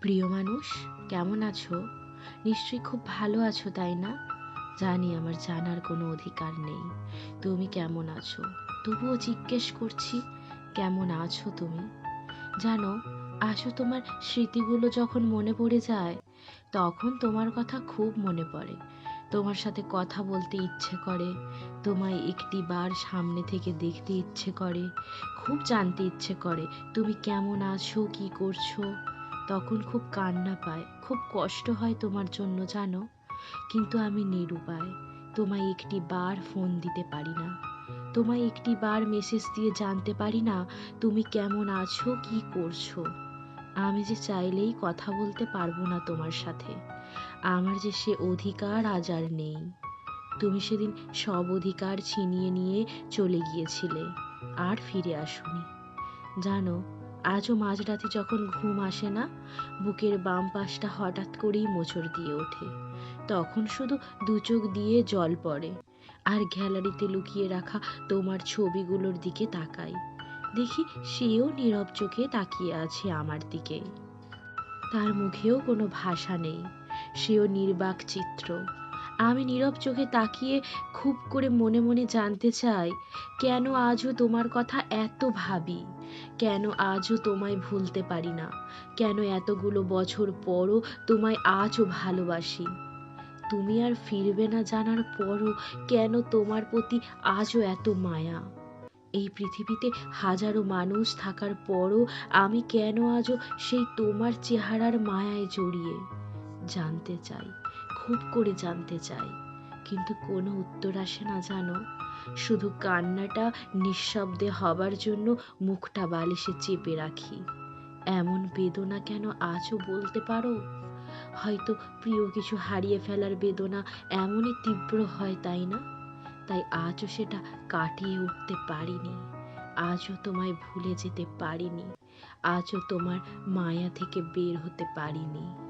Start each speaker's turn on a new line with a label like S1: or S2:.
S1: প্রিয় মানুষ, কেমন আছো? নিশ্চয়ই খুব ভালো আছো, তাই না? জানি আমার জানার কোনো অধিকার নেই। তুমি কেমন আছো? তবুও জিজ্ঞেস করছি, কেমন আছো তুমি? জানো, আসো তোমার স্মৃতিগুলো যখন মনে পড়ে যায়, তখন তোমার কথা খুব মনে পড়ে। তোমার সাথে কথা বলতে ইচ্ছে করে, তোমায় একটি বার সামনে থেকে দেখতে ইচ্ছে করে, খুব জানতে ইচ্ছে করে, তুমি কেমন আছো, কি করছ? তখন খুব কান্না পায়, খুব কষ্ট হয় তোমার জন্য, জানো? কিন্তু আমি নিরুপায়, তোমায় একটি বার ফোন দিতে পারি না। তোমায় একটি বার মেসেজ দিয়ে জানতে পারি না, তুমি কেমন আছো, কি করছ? আমি যে চাইলেই কথা বলতে পারব না তোমার সাথে। আমার যে সে অধিকার আজ আর নেই। তুমি সেদিন সব অধিকার ছিনিয়ে নিয়ে চলে গিয়েছিলে, আর ফিরে আসোনি। জানো আজও মাঝরাতে যখন ঘুম আসে না, বুকের বাম পাশটা হঠাৎ করেই মোচড় দিয়ে ওঠে। তখন শুধু দু চোখ দিয়ে জল পড়ে। আর গ্যালারিতে লুকিয়ে রাখা তোমার ছবিগুলোর দিকে তাকাই। দেখি সেও নীরব চোখে তাকিয়ে আছে আমার দিকে। তার মুখেও কোনো ভাষা নেই। সেও নির্বাক চিত্র। আমি নীরব চোখে তাকিয়ে খুব করে মনে মনে জানতে চাই, কেন আজও তোমার কথা এত ভাবি? কেন আজও তোমায় ভুলতে পারি না? কেন এতগুলো বছর পরও তোমায় আজও ভালোবাসি? তুমি আর ফিরবে না জানার পরও কেন তোমার প্রতি আজও এত মায়া? এই পৃথিবীতে হাজারো মানুষ থাকার পরও আমি কেন আজও সেই তোমার চেহারার মায়ায় জড়িয়ে? জানতে চাই। খুব করে জানতে চাই কিন্তু কোনো উত্তর আসে না, জানো? শুধু কান্নাটা নিঃশব্দে হবার জন্য মুখটা বালিশে চেপে রাখি। এমন বেদনা কেন আজও বলতে পারো? হয়তো প্রিয় কিছু হারিয়ে ফেলার বেদনা এমনই তীব্র হয়, তাই না? তাই আজও সেটা কাটিয়ে উঠতে পারিনি। আজও তোমায় ভুলে যেতে পারিনি। আজও তোমার মায়া থেকে বের হতে পারিনি।